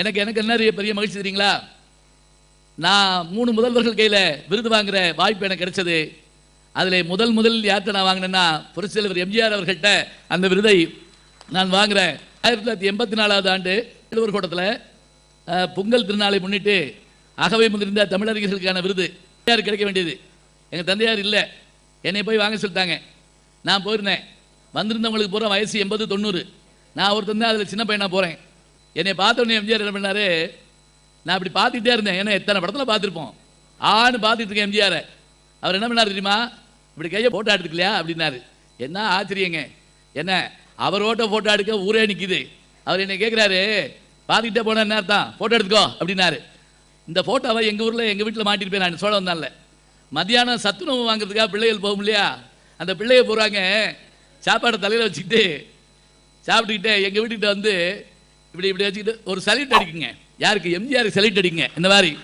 எனக்கு எனக்கு என்ன பெரிய மகிழ்ச்சி தெரியுங்களா? நான் மூணு முதல்வர்கள் கையில் விருது வாங்குற வாய்ப்பு எனக்கு கிடைச்சது. அதில் முதல் முதல் யார்கிட்ட நான் வாங்கினேன்னா புரட்சித் தலைவர் எம்ஜிஆர் அவர்கள்ட்ட அந்த விருதை நான் வாங்குறேன். ஆயிரத்தி தொள்ளாயிரத்தி எண்பத்தி நாலாவது ஆண்டு எழுவர் கோட்டத்தில் பொங்கல் திருநாளை முன்னிட்டு அகவை முதிர்ந்த தமிழறிஞர்களுக்கான விருது யார் கிடைக்க வேண்டியது? எங்கள் தந்தையார் இல்லை. என்னை போய் வாங்க சொல்லிட்டாங்க. நான் போயிருந்தேன். வந்திருந்தவங்களுக்கு பூரா வயசு எண்பது தொண்ணூறு. நான் ஒருத்தன் அதில் சின்ன பையனாக போகிறேன் என்னை பார்த்த உடனே எம்ஜிஆர் என்ன பண்ணாரு? நான் அப்படி பார்த்துக்கிட்டே இருந்தேன். ஏன்னா எத்தனை படத்தில் பார்த்துருப்போம். ஆன்னு பார்த்துட்டு இருக்கேன் எம்ஜிஆரை. அவர் என்ன பண்ணார் தெரியுமா? இப்படி கையை ஃபோட்டோ எடுத்துக்கலையா அப்படின்னாரு. என்ன ஆச்சரியங்க. என்ன? அவர் ஓட்ட ஃபோட்டோ எடுக்க ஊரே நிற்கிது அவர் என்னை கேட்குறாரு பார்த்துக்கிட்டே போனால் என்ன அர்த்தம்? ஃபோட்டோ எடுத்துக்கோ. அப்படின்னாரு. இந்த ஃபோட்டோவை எங்கள் ஊரில் எங்கள் வீட்டில் மாட்டிருப்பேன் நான். சோழ வந்தான்ல மத்தியானம் சத்துணவு வாங்குறதுக்காக பிள்ளைகள் போகும் இல்லையா? அந்த பிள்ளைய போகிறாங்க சாப்பாடை தலையில் வச்சுக்கிட்டு சாப்பிட்டுக்கிட்டே எங்கள் வீட்டுக்கிட்ட வந்து இப்படி இப்படி வச்சுக்கிட்டு ஒரு சல்யூட் அடிக்குங்க. யாருக்கு? எம்ஜிஆருக்கு சல்யூட் அடிக்குங்க. இந்த மாதிரி.